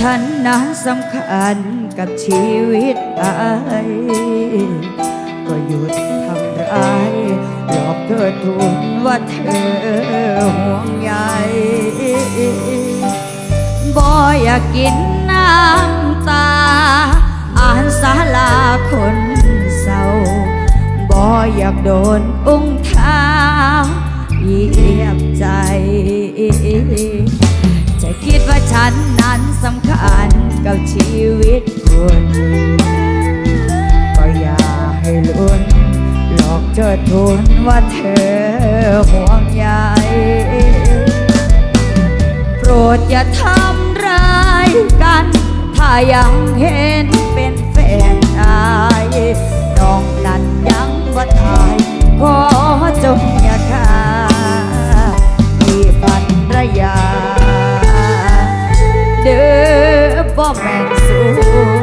ฉันนั้นสำคัญกับชีวิตไอ้ก็หยุดทำร้ายหลอกเธอทุนว่าเธอห่วงใยบ่อยากกินน้ำตา อ่านสาลาคนเศร้าบ่อยากโดนอุ้งเท้าเหยียบใจ คิดว่าฉันนั้นสำคัญกับชีวิตคนก็อย่าให้ลุ้นหลอกเธอทุนว่าเธอห่วงใยโปรดอย่าทำร้ายกัน ถ้ายังเห็นเป็นแฟนอายน้องนั้นยังบ่ตายขอจง บ่แม่นสู้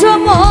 แ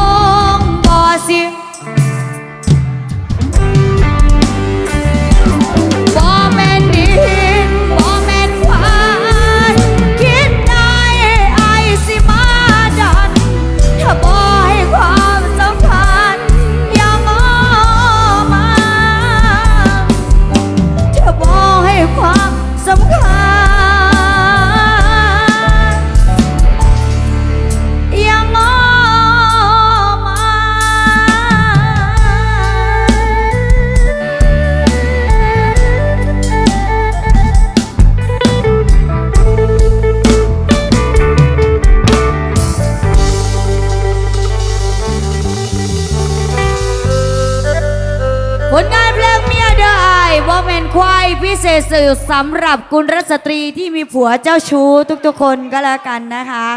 ลงานเพลงเมียเดอไอวอมแมนควายพิเศษสุดสำหรับกุลรัสตรีที่มีผัวเจ้าชู้ทุกๆคนก็แล้วกันนะคะ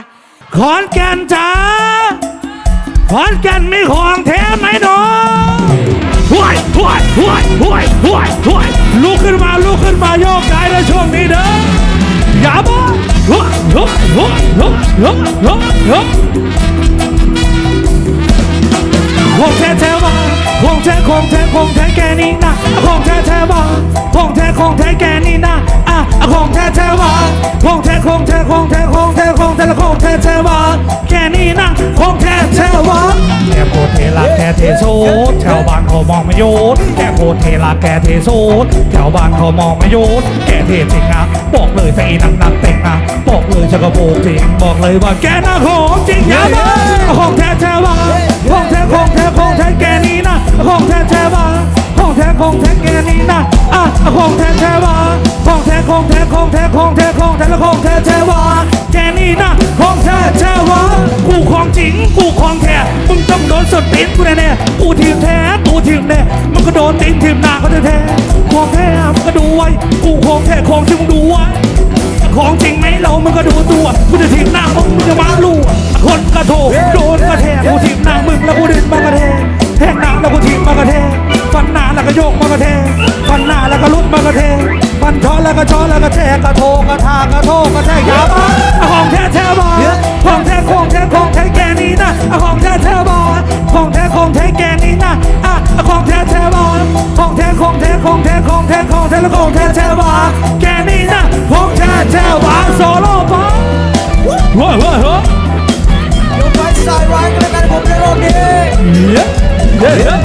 ขอนแก่นจ้าขอนแก่นมีของแท้ไหมหนูว้าวยหวยหวยหวยหวยหวยลุกขึ้นมาลุกขึ้นมาโยกย้ายในช่วงนี้เด้ออย่าบ้าหวยหวยหวยหวยหวยหวยหวยคงแท้แท้ว่า คงแท้คงแท้คงแท้แกนี่นะคงแท้แท้ว่าคงแท้คงแท้แกนี่นะอะคงแท้แท้ว่าคงแท้คงแท้คงแท้คงแท้คงแท้และคงแท้แท้ว่าแกนี่นะคงแท้แท้ว่าแกโคตรเทละแกเทโซดชาวบ้านเขามองไม่โยนแกโคตรเทละแกเทโซดชาวบ้านเขามองไม่โยนแกเทจริงอะบอกเลยแต่อีนังนังเต็งอะบอกเลยจะกระโปงจริงบอกเลยว่าแกน่าของจริงอย่ามาของแท้แท้ว่าของแท้ของแท้ของแท้แกนี่นะ ของแท้แท้วาของแท้ของแท้แกนี่นะอะของแท้แท้วาของแท้ของแท้ของแท้ของแท้ของแท้และของแท้แท้วาแกนี่นะของแท้แท้วากูของจริงกูของแท้มึงต้องโดนสดตีนกูแน่ๆกูทีมแท้กูทีมแน่มึงก็โดนตีนทีมหน้าเขาแท้ของแท้มึงก็ดูไว้กูของแท้ของที่มึงดูไว้ของจริงไหมเรามึงก็ดูตัวกูจะทีมหน้ามึงมึงจะมาลู่คนกระโถโดนกระแทกกูทีมหน้ามึงแล้วกูดึงมากระแทก แทงหน้าแล้วกูทีมมากระแทกฟันหน้าแล้วก็โยกมากระแทกฟันหน้าแล้วก็ลุดมากระแทกฟันช้อนแล้วก็ช้อนแล้วก็แทกกระโถกระทากระโถกระแทกยาบ้าของแท้แท้บ้าของแท้ของแท้ของแท้แกนี่นะของแท้แท้บ้าของแท้ของแท้แกนี่นะอะของแท้แท้บ้าของแท้ของแท้ของแท้ของแท้ของแท้แล้วของแท้แท้บ้าแกนี่นะของแท้แท้บ้าโซโล่บ้าว้าวว้าวว้าวยกไว้สายไว้ นแล้วกันผมในโลกนี้เย้เย้เย้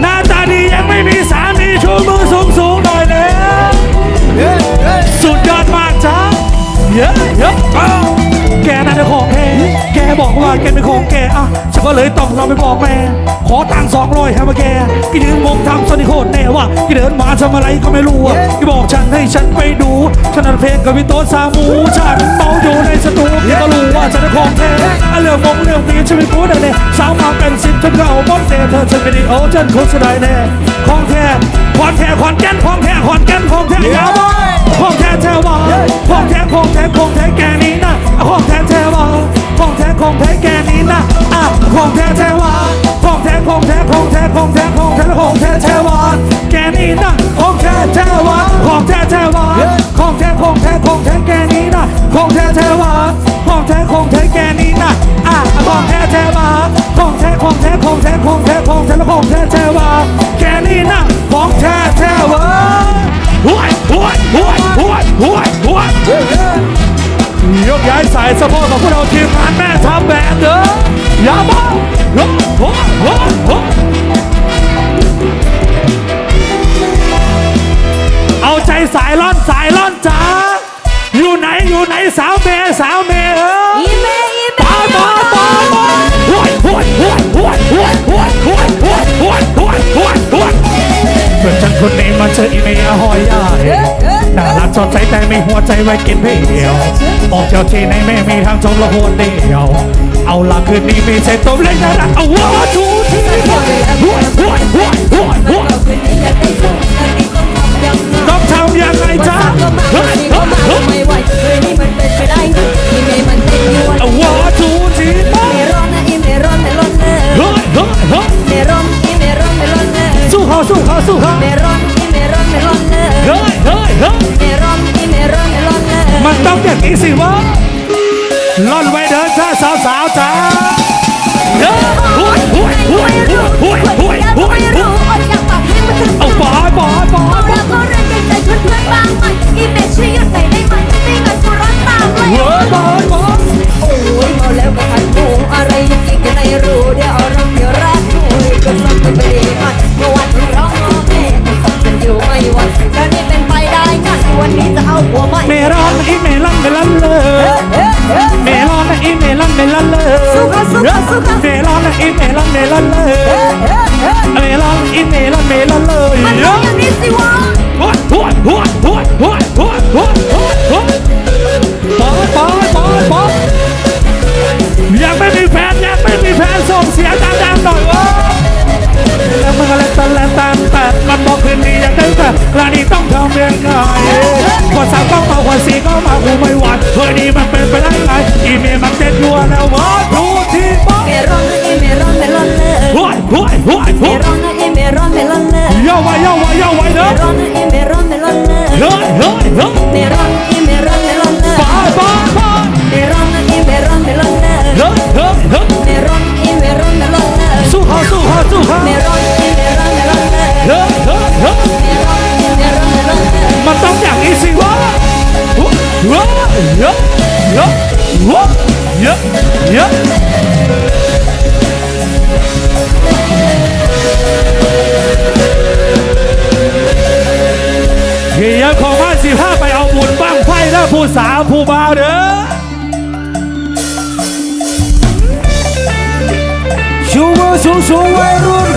หน้าตาดียังไม่มีสามีชูมือสูงสูงๆหน่อยเลยเฮ้ยเฮ้ยสุดยอดมากจ้าเย้เยอ้าวแกน่าจะของแท้แกบอกว่าแกเป็นของแกอะฉันก็เลยต้องเราไปบอกแม่ขอตังค์สองร้อยให้มาแกกินยืนมองทำสนิโคตรแน่ว่ากิเดินมาทำอะไรก็ไม่รู้อะกิบอกฉันให้ฉันไปดูฉันนัดเพลงกับพี่โต๊ะซามูฉันเมาอยู่ในสตูพี่ก็รู้ว่าฉันเป็นของแท้อเรื่องมงเรื่องปีฉันไม่พูดอะไรสาวมาเป็นสิ ฉันก็เอาบอสเดเธอฉันไม่ได้โอ้ฉันโคตรเสียดายแน่ของแท้ของแท้ของแก่นของแท้ของแก่นของแท้อย่าบ้าของแท้แท้ว่าของแท้ของแท้ของแท้แกนี้นะของแท้แท้ว่าของแท้ของแท้แกนี้นะอะของแท้แท้ว่าของแท้ของแท้ของแท้ของแท้ของแท้ของแท้แท้ว่าแกนี้นะของแท้แท้ว่าของแท้แท้ว่าของแท้ของแท้ของแท้แกนี้นะของแท้แท้ว่า ของแท้ของแท้แกนี้นะอะของแท้แท้ว่าของแท้ของแท้ของแท้ของแท้ของแท้และของแท้แท้ว่าแกนี้นะของแท้แท้ว่าหวยหวยหวยหวยหวยหวยยกย้ายสายสะโพกของพวกเราทีมงานแม่ทำแบบเด้ออย่าบ้าหวยหวยหวยห เจออีเมย์หอยใหญ่น่ารักสดใสแต่มีหัวใจไว้กินเพียวออกเที่ยวที่ไหนไม่มีทางจมละหัวเดียว เอาละคืนนี้มีเศษตบเล่นนะเอาว่าทูทีหวยหวยหวยหวยหวยต้องทำยังไงจ๊ะเฮ้ยเฮ้ยเฮ้ยไม่ไหวเฮ้ยนี่มันเป็นไปได้ไงอีเมมันเต้นยั่วเอาว่าทูทีเมรอนนะอีเมรอนเมรอนเนอเฮ้ยเฮ้ยเฮ้ยเมรอนอีเมรอนเมรอนเนอสู้เขาสู้เขาสู้เขาเมรอน องอย่างนี้สิวะล่อนไว้เดินจ้าสาวสาวๆจ้าเฮ้ยหวยหวยหวยหวยหวยหวยหวยอดอยากปากให้มันถึงเอาบอยบอยบอยเราก็เรียนใจเพื่อนเพื่อนบ้างไหมอีเมช่วยหยุดใจได้ไหมตีกันกูร้อนตามเลยเฮ้ยบอยบอยโอ้ยเมาแล้วก็ทันหูอะไรยังกินกันในรู้เดี๋ยวเอาเรื่องเดี๋ยวรักหน่อยก็ซ้ำกันไปดีมันเมื่อวันที่ร้องแม่ก็ซ้ำกันอยู่ไม่วันแล้วนี่เป็นไปได้ไงวันนี้จะเอาหัวใหม่ เมรอนเมลันเลยเมรอนอีเมลันเมลันเลยเมรอนอีเมลันเมลันเลยเมรอนอีเมลันเมลันเลยมันต้องอย่างนี้สิวะหวยหวยหวยหวยหวยหวยหวยหวยหวยบอยบอยบอยบอยยังไม่มีแฟนยังไม่มีแฟนส่งเสียงดังๆหน่อยวะ ร้านนี้ต้องทำยังไงขวดสามก็มาขวดสี่ก็มากูไม่หวั่นเฮ้ยนี่มันเป็นไปได้ไงอีเมลมันเต็นรัวแล้ววะดูที่ป๊อปเมรอนนะเมรอนเมรอนเลยห่วยห่วยห่วยเม่รอนนะเอเมรอนเมรอนเลยเย่อไว้เย่อไว้เย่อไว้เด้ะเมรอนนะเอเมรอนเมรอนเลยเฮ้ยเฮ้ยเฮ้ย เมรอนเอเมรอนเมรอน เฮียของห้าสิบห้าไปเอาบุญบ้างไฟนะผู้สาวผู้บ่าเด้อชูมือสูงสูงวยรุ่น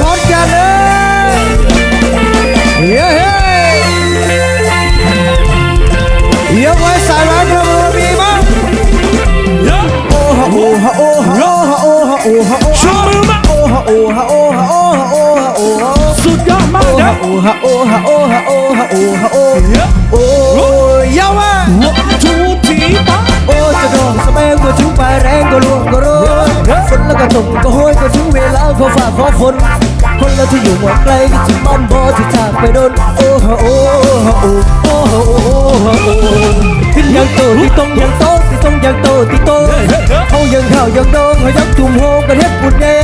ฮะอโอ้ฮะโอ้ฮะโอ้ฮะโอ้ฮะโอ้ฮะโอ้ฮะโอ้โอ้ยาวมาจูทีป้าโอ้จะโดนสมัยก็ถึงไปแรงก็ล่วงก็รู้ฝนแล้วก็ตกก็โหยก็ถึงเวลาขอฝ่าขอฝนคนเราที่อยู่หมดไกลก็ถึงบ้านบ่ที่จากไปโดนโอ้ฮะโอ้ฮะโอ้โอ้ฮะโอ้ฮะโอ้ขึ้นยังโตที่ตรงยังโตที่ตรงยังโตที่โตเขายังเข้ายังโดงเขายังจุ่มโฮกันเฮ็ดบุญเน่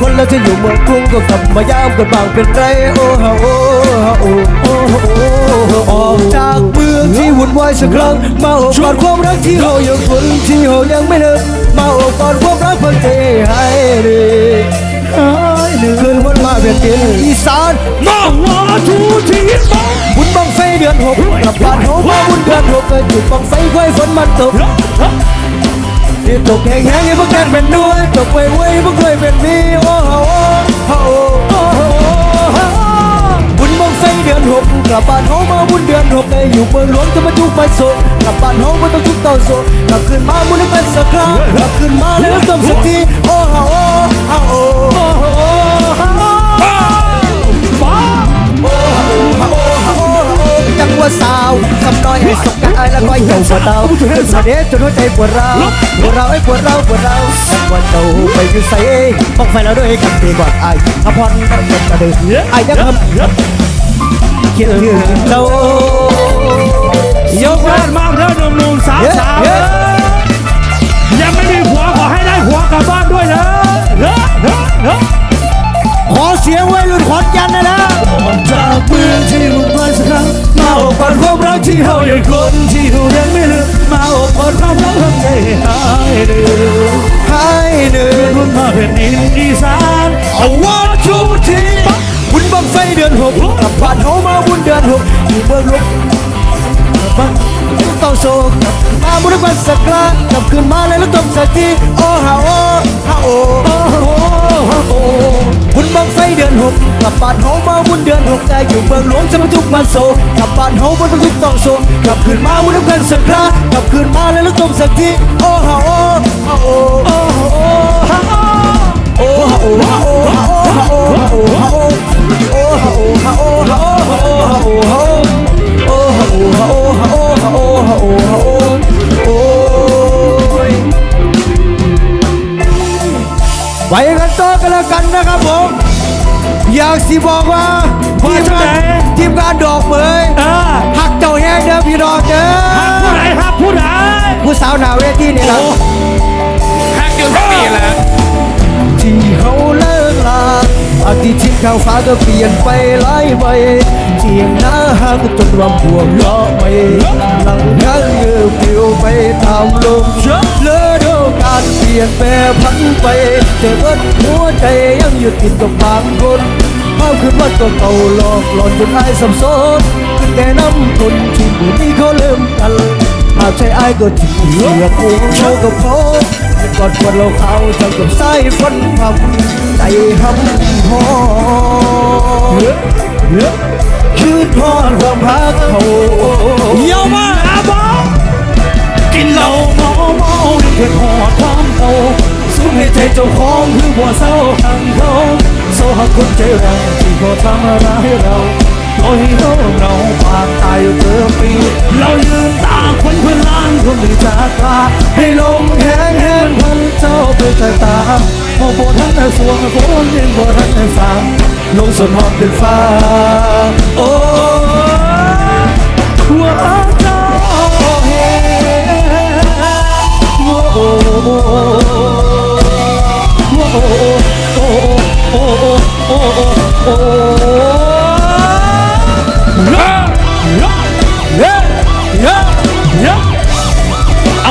คนเราที่อยู่เมืองกรุงก็กลับมายามกันบางเป็นไรโอ้ฮะโอ้ฮะโอ้โอ้ฮะโอ้ออกจากเมืองที่วุ่นวายสักครั้งมาโอบกอดความรักที่เฮายังคุ้นที่เฮายังไม่เลืมมาโอบกอดความรักเพิ่งเทให้ดีคืนวันมาเวียนดินอีสานมาว่าจูทีป้าบุญบังไฟเดือนหกกลับบ้านเขามาบุญเดือนหกเกิดจุดบังไฟไว้ฝนมันตก ที่ตกแห้งๆให้พวกแกนเป็นด้วยตกไว้ไว้พวกเคยเป็นมีโอ้โหโอ้โหโอ้โหบุญมองไฟเดือนหกกลับบ้านเขามาบุญเดือนหกได้อยู่เมืองหลวงจะมาทุกไปโศกกลับบ้านเขาไม่ต้องทุกข์ต่อโศกกลับคืนมาบุญได้เป็นสักครั้งกลับคืนมาแล้วต้องสักทีโอ้โหโอ้โห จังว่าสาวคำน้อยให้สกกันไอ้ละก้อยเหี่ยวปวดเราขึ้นมาเด็ดจนหัวใจปวดเราปวดเราไอ้ปวดเราปวดเราสักวันเจ้าไปอยู่ใส่มองไฟเราด้วยกันดีกว่าไอ้ขพรนั่นเป็นกระดึงไอ้ยังคำคิดถึงเจ้ายกบ้านมากเด้อหนุ่มๆสาวๆเด้อยังไม่มีผัวขอให้ได้ผัวกลับบ้านด้วยเด้อเด้อเด้อเด้อขอเสียงวัยรุ่นขอนแก่นนะนะจากเมืองที่วุ่นวายสักครั้ง มาอบกอดความรักที่เฮายังคนที่เฮายังไม่ลืมมาอบกอดความรักทำใจหายเดือให้หนึ่งรุ่นมาเป็นอินอีสานเอาว่าทุกทีบุญบังไฟเดือนหกกลับบ้านเขามาบุญเดือนหกอยู่เมืองลวงบ้างต้องโศกมาบุญบันสักครั้งกลับคืนมาเลยแล้วต้องสักทีโอ้ฮาโอ้ฮาโอ้โอ้โหโอ้ บุญบังไฟเดือนหกกลับบ้านเฮามาบุญเดือนหกแต่อยู่เมืองหลวงจะมาทุกมันโศกกลับบ้านเฮาบ่ต้องทุกต้องโศกลับคืนมาบุญน้ำกันสักครั้งกลับคืนมาเลยแล้วต้องสักทีโอ้ฮาโอ้ฮาโอ้โอ้โหโอ้ฮาโอ้ฮาโอ้ฮาโอ้ฮาโอ้ฮาโอ้โอ้ฮาโอ้ฮาโอ้ฮาโอ้ฮาโอ้ฮาโอ้ฮาโอ้โอ้ฮาโอ้ฮาโอ้ฮาโอ้ฮาโอ้ฮาโอ้ฮาโอ้โอ้ ไว้กันต่อกันแล้วกันนะครับผม อยากสิบอกว่าทีมงานทีมงานดอกเหมยเออหักเจ้าแห้งเด้อพี่ดอกเด้หักผู้อใดหักผู้ใดผู้สาวหน้าเวทีนี่ละฮักเดียวเท่านี้แหละที่เขาเลิกลาอาทิตย์ที่ข้าวฟ้าก็เปลี่ยนไปหลายใบ เทียงหน้าห่างจนรำบวงล้อไม่หลังทั้งเงือปลิวไปตามลมเลือดการเปลี่ยนแปรพันไปแต่เบิดหัวใจยังหยุดติดกับบางคนภาพขึ้นวัดก็เก่าหลอกหลอนจนอายสับสนขึ้นแต่น้ำคนที่มือนี้เขาเริ่มกันหาใช่อายก็ที่เสือกโอ้โชกับเขากอดกอดเราเขาจังกับสายฝนพำใจหำหอ คืนพอดความพักเขาเยามากอาบอกินเหล้าเมาเมาเพื่อหอดความเก่าสู้ให้ใจเจ้าของหรือว่าเศร้าทางเขาโซ่หักคนใจแรงที่เขาทำร้ายเรา ปล่อยเราเราปากตายยู่เกือปีเรายืนตาคนเพื่อนล้านคนที่จากลาให้ลมแห้งแห้งพันเจ้าไปสายตาพอโบทันแต่สวงฝนยังโบทันแต่สามลงสนหอบเป็นฟ้าโอ้ว่าเจ้าเห็นโอ้โอ้โอ้โอ้โอ้โอ้โอ้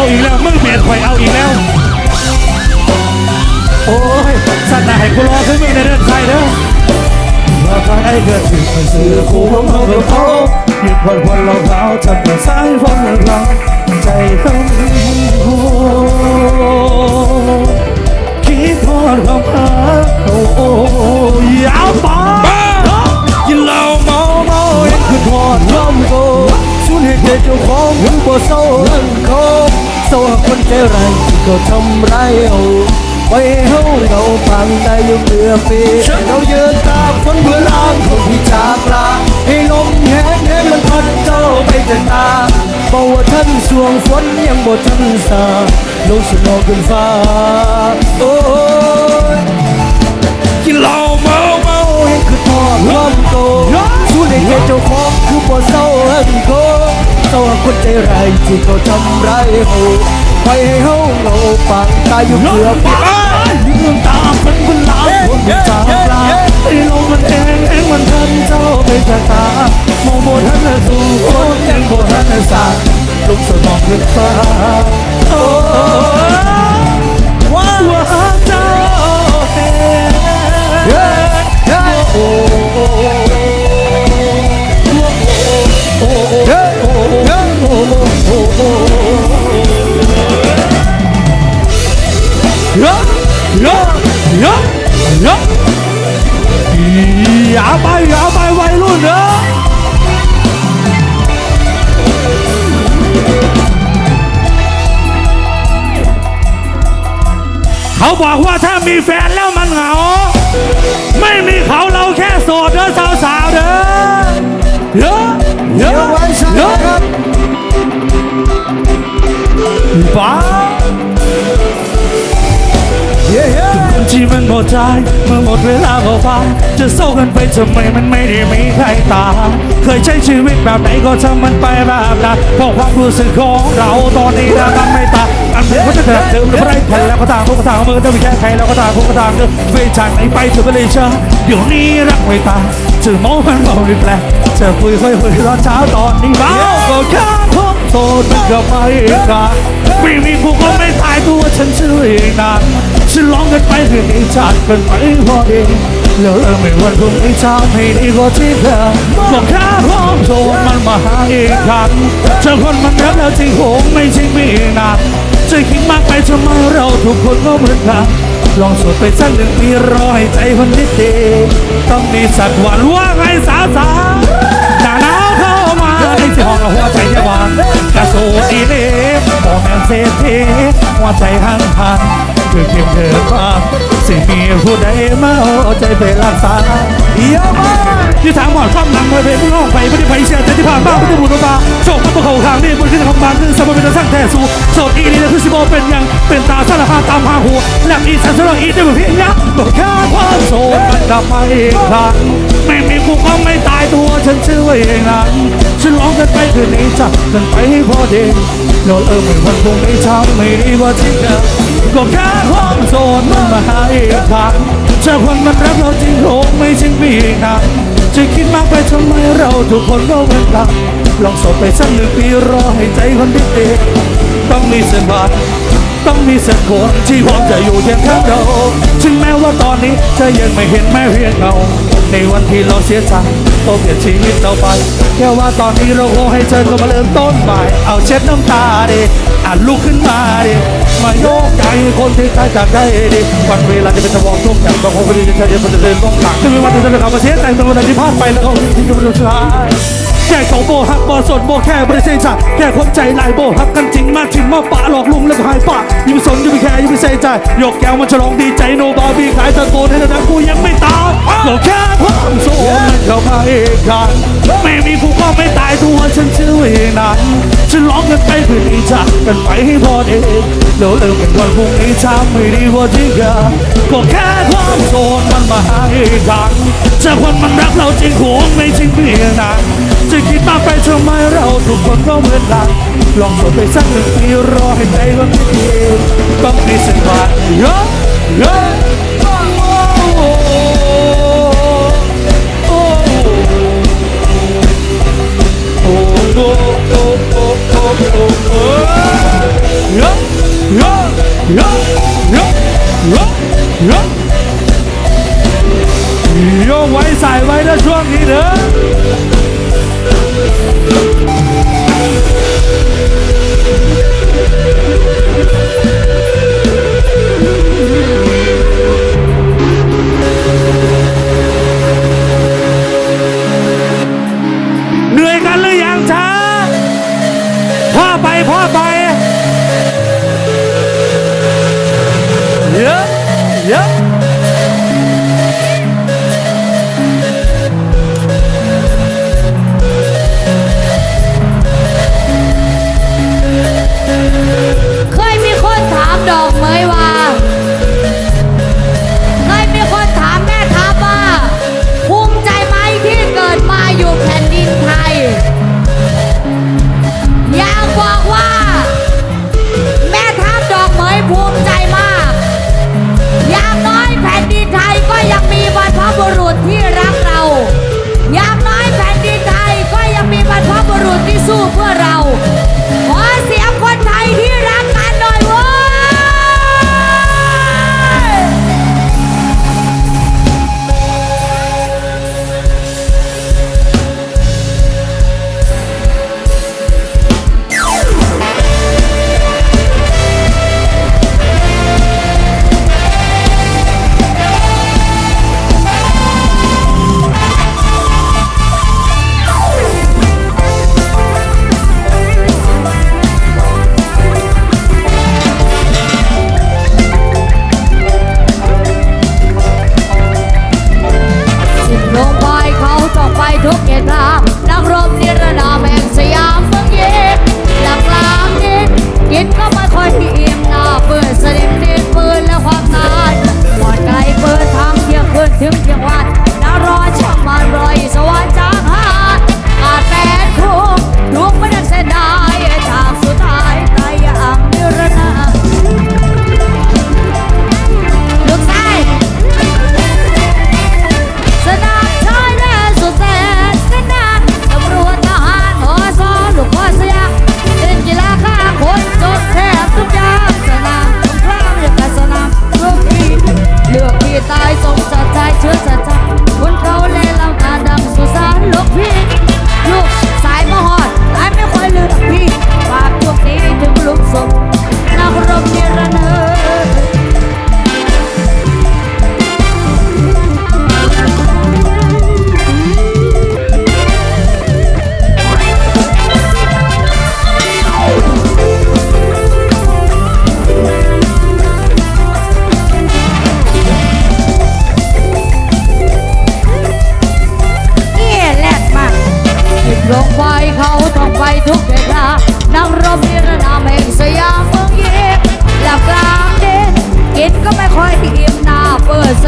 อาอีกแล้วมึงเบียดข่อยเอาอีกแล้ว โอ้ยสัตว์หน้าให้กูรอขึ้นมึงในเรื่องใครเด้อว่าใครเกิดขึ้นเป็นเสือคู่ของเขากับเขาหยุดวันวันเราเขาทำแต่สายฝนเราใจต้องโหคิดทอดความรักโอ้ยาวไปกินเหล้าเมาเมาเห็นคือทอดล้อมโก สูญเหตุเจ้าของหูบ่เศร้าหันเขาเศร้าคนใจร้ายที่เขาทำร้ายเอาไว้เฮาเราพังได้อยู่เมื่อปีเราเยืนตากฝนเพื่อล้างคนที่จากลาให้ลมแห้งแห้งมันพัดเจ้าไปแต่ตาบอกว่าท่านสวงฝนยังบ่ทันสาลงสนองขึ้นฟ้าโอ้ยกินเหล้าเมาเมาเห็นคือทอดล้อมโตสู้ในเหตุเจ้าของคือบ่เศร้าหันโค เศร้าคนใจไรที่เขาทำร้ายเฮาไปให้เฮาเงาฟังตายอยู่เพื่อบปีลืมตาเป็นคนลาวคนจากลาไอ้ลมมันเองเองมันทันเจ้าไปจากตามองบนทันสู่คนยังบนทันสาลุกสมองลึกฟ้าโอ้ ยเยอะยอะยอะยอะอย่าไปอย่าไปวัยรุ่นเนอะเขาบอกว่าถ้ามีแฟนแล้วมันเหงา ไม่มีเขาเราแค่โสดเด้อสา บ้าเย้เย้ที่มันหมดใจเมื่อหมดเวลาก็ฟังจะโศกกันไปทำไมมันไม่ได้มีใครตามเคยใช้ชีวิตแบบไหนก็ทำมันไปแบบนั้นเพราะความรู้สึกของเราตอนนี้นะมันไม่ตางอันเป็นก็จะเดิมเดิมหรือไม่แผ่นแล้วก็ตางพวกก็ตางมือจะมีแค่ใครแล้วก็ตางพวกก็ตางเดิมไปจากไหนไปเธอไปเลยเชื่อเดี๋ยวนี้รักไม่ตางจะมองมันบอกไม่แปลกจะคุยค่อยคุยตอนเช้าตอนนี้บ้าก็แค่พบโซนมันก็ไม่กัน ไม่มีผู้ก็ไม่ตายตัวฉันชื่อเองนานฉันร้องกันไปเพื่อให้จากกันไปพอดีแล้วเออไม่วันพรุ่งนี้เช้าไม่ดีกว่าที่เธอบอกแค่พร้อมโซนมันมาหาอีกครั้งเจอคนมันรักแล้วจริงโหงไม่จริงไม่นานจะคิดมากไปทำไมเราทุกคนก็เหมือนกันลองสวดไปสักหนึ่งปีรอให้ใจคนนิดเดียวต้องมีสักวันว่าไงสาวสาวหน้าหนาวเข้ามาในที่ห้องเราหัวใจจะวางกระโซดีเล่ บอแม่เศรษฐีหัวใจหันพันคือเพียงเธอควาสิมีผู้ใดมาเอาใจไปรักษาเยี่ยมมากที่ถามหมอนความหลังเลยเพลงร้องไปไม่ได้ไปเสียร์แต่ที่ผ่านมาไม่ได้บุญมาโชคมันตัวเขาข้างนี่บนขึ้นของบานคือสมบูรณ์เป็นสร้างแต่สู้โสดอีนี่คือสิบโอเป็นยังเป็นตาสารพัดตามหาหัวแหลมอีสันสระอีได้แบบเพียงยังบอกแค่ความโสดมันกลับมาอีกครั้ง ม่มีกูก็ไม่ตายตัวฉันชื่อว่าเองนั้นฉันร้องกันไปคืนนี้จับกันไปพอดีแล้วเออไม่วันพรุ่งนี้เช้าไม่ดีกว่าที่เดิมก็แค่ความโสดมันมาหาอีกครั้งเจอคนมันรักเราจริงโหไม่จริงไม่นานจะคิดมากไปทำไมเราทุกคนก็เหมือนกันลองสดไปสักหนึ่งปีรอให้ใจคนดีต้องมีสักวันต้องมีสักคนที่พร้อมจะอยู่เคียงข้างเรา ถึงแม้ว่าตอนนี้เธอยังไม่เห็นแม้เพียงเงา ในวันที่เราเสียใจต้องเปลี่ยนชีวิตเราไป แค่ว่าตอนนี้เราคงให้เธอก็มาเริ่มต้นใหม่ เอาเช็ดน้ำตาดิอ่านลุกขึ้นมาดิ มาโยกใจคนที่ตายจากได้ดิวันเวลาจะเป็นสวองทุกอย่างบางคนไม่ได้จะใช้เดินเดินต้องหลังจะมีวันที่จะเข้ามาเสียใจเป็นวันที่พลาดไปแล้วก็ที่จะเป็นสุดท้าย แค่เขาโบฮักโบสดโบแค่บริเซนจัดแค่คนใจลายโบฮักกันจริงมากจริงมาปะหลอกลุงแล้วก็หายปะยิ่งสนยิ่งไม่แค่ยิ่งไม่ใส่ใจยกแก้วมันฉลองดีใจโนบาร์บี้ขายตะโกนให้ดังกูยังไม่ตายก็แค่ความโซมันเข้ามาเอกกันไม่มีกูก็ไม่ตายตัวฉันชื่อเอนั้นฉันร้องกันไปเพื่อดีจากกันไปให้พอดีแล้วเลิกเป็นวันพรุ่งนี้ช้าไม่ดีกว่าที่กิดก็แค่ความโซนมันมาหาเอกกันจอคนมันรักเราจริงโหงไม่จริงเพียงนั้น จะคิดมากไปทำไมเราทุกคนก็เหมือนกันลองสดไปสักหนึ่งปีรอให้ใจมันไม่ดีต้องมีสักวันเยอะเยอะโอ้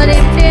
ก็